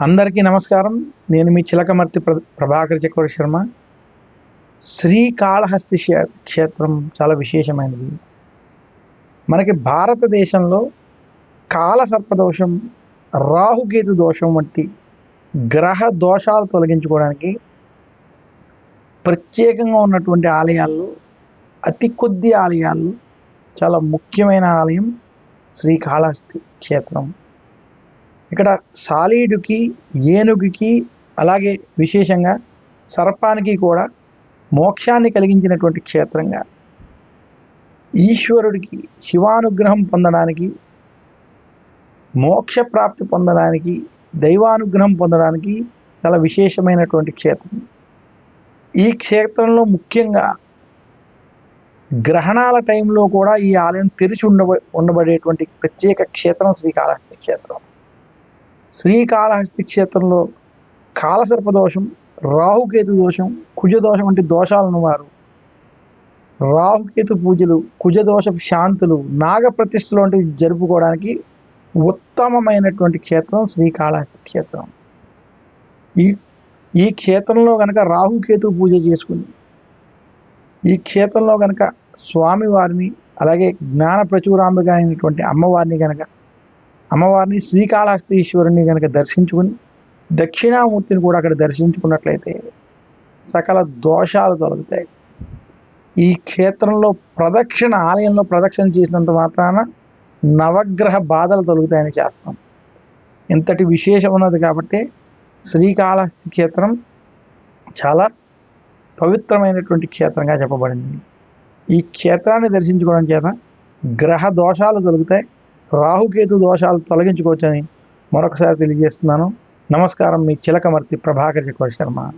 అందరికీ నమస్కారం. నేను మీ చిలకమర్తి ప్ర ప్రభాకర్ చక్రవర్తి శర్మ. శ్రీకాళహస్తి క్షేత్రం చాలా విశేషమైనది. మనకి భారతదేశంలో కాల సర్పదోషం రాహుకేతు దోషం వంటి గ్రహ దోషాలు తొలగించుకోవడానికి ప్రత్యేకంగా ఉన్నటువంటి ఆలయాల్లో అతి కొద్ది ఆలయాల్లో చాలా ముఖ్యమైన ఆలయం శ్రీకాళహస్తి క్షేత్రం. ఇక్కడ సాలీడుకి ఏనుగుకి అలాగే విశేషంగా సర్పానికి కూడా మోక్షాన్ని కలిగించినటువంటి క్షేత్రంగా ఈశ్వరుడికి శివానుగ్రహం పొందడానికి మోక్ష ప్రాప్తి పొందడానికి దైవానుగ్రహం పొందడానికి చాలా విశేషమైనటువంటి క్షేత్రం. ఈ క్షేత్రంలో ముఖ్యంగా గ్రహణాల టైంలో కూడా ఈ ఆలయం తెరిచి ఉండబ ఉండబడేటువంటి ప్రత్యేక క్షేత్రం శ్రీకాళహస్తి క్షేత్రం. శ్రీకాళహస్తి క్షేత్రంలో కాలసర్ప దోషం రాహుకేతు దోషం కుజదోషం వంటి దోషాలను వారు రాహుకేతు పూజలు కుజదోష శాంతులు నాగప్రతిష్ఠలు వంటివి జరుపుకోవడానికి ఉత్తమమైనటువంటి క్షేత్రం శ్రీకాళహస్తి క్షేత్రం. ఈ ఈ క్షేత్రంలో కనుక రాహుకేతు పూజ చేసుకుని ఈ క్షేత్రంలో కనుక స్వామివారిని అలాగే జ్ఞాన ప్రచురాంబిక అయినటువంటి అమ్మవారిని కనుక అమ్మవారిని శ్రీకాళహస్తీశ్వరుని కనుక దర్శించుకుని దక్షిణామూర్తిని కూడా అక్కడ దర్శించుకున్నట్లయితే సకల దోషాలు తొలగుతాయి. ఈ క్షేత్రంలో ప్రదక్షిణ ఆలయంలో ప్రదక్షిణ చేసినంత మాత్రాన నవగ్రహ బాధలు తొలుగుతాయని చేస్తాం ఇంతటి విశేషం ఉన్నది కాబట్టి శ్రీకాళహస్తి క్షేత్రం చాలా పవిత్రమైనటువంటి క్షేత్రంగా చెప్పబడింది. ఈ క్షేత్రాన్ని దర్శించుకోవడం చేత గ్రహ దోషాలు తొలుగుతాయి. రాహుకేతు దోషాలు తొలగించుకోవచ్చని మరొకసారి తెలియజేస్తున్నాను. నమస్కారం మీ చిలకమర్తి ప్రభాకర్ శర్మ.